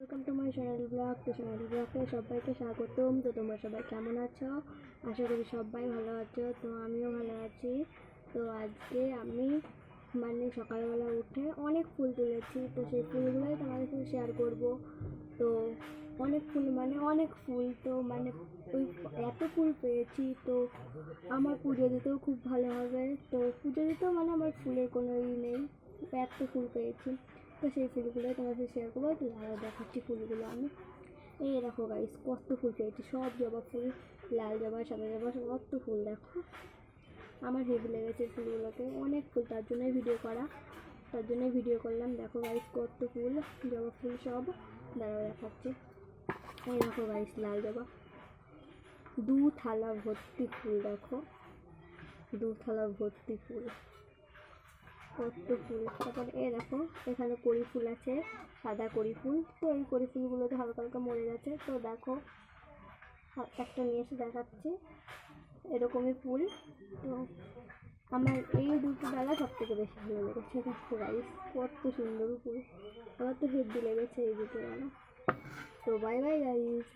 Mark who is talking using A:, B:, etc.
A: Welcome to my channel vlog তো channel ব্লগে সবাইকে স্বাগতম। তো তোমরা সবাই কেমন আছো? আশা করি সবাই ভালো আছো। তো আমিও ভালো আছি। তো আজকে আমি মানে সকালবেলা উঠে অনেক ফুল তুলেছি। তো সেই ফুলগুলোই তোমাদের সাথে শেয়ার করব। তো অনেক ফুল মানে অনেক ফুল। তো মানে ওই এত ফুল পেয়েছি, তো আমার পুজো দিতেও খুব ভালো হবে। তো পুজো দিতেও মানে আমার ফুলের কোনো ই নেই। এত ফুল পেয়েছি। তো সেই ফুলগুলোই তোমার সাথে শেয়ার করব। তো লাল দেখাচ্ছি ফুলগুলো আমি। এই দেখো গাইস কত ফুল পেয়েছি। সব জবা ফুল, লাল জবা, সাদা জবা, কত ফুল দেখো। আমার হেভি লেগেছে ফুলগুলোকে অনেক ফুল, তার জন্যই ভিডিও করা। তার জন্যই ভিডিও করলাম। দেখো গাইস কত ফুল, জবা ফুল সব। দাঁড়াও দেখাচ্ছে। এই দেখো গাইস লাল জবা। দু থালা ভর্তি ফুল দেখো। দু থালা ভর্তি ফুল। কত ফুল তারপরে এ দেখো, এখানে কড়ি ফুল আছে, সাদা কড়ি ফুল। তো এই কড়ি ফুলগুলোতে হালকা হালকা মরে গেছে। তো দেখো একটা নিয়ে এসে দেখাচ্ছি। এরকমই ফুল। তো আমার এই দুটো ডালা সব থেকে বেশি ভালো লেগেছে। দেখো গাইস কত সুন্দর ফুল। আমার তো হেভি লেগেছে এই দুটো ডালা তো বাই বাই গাইস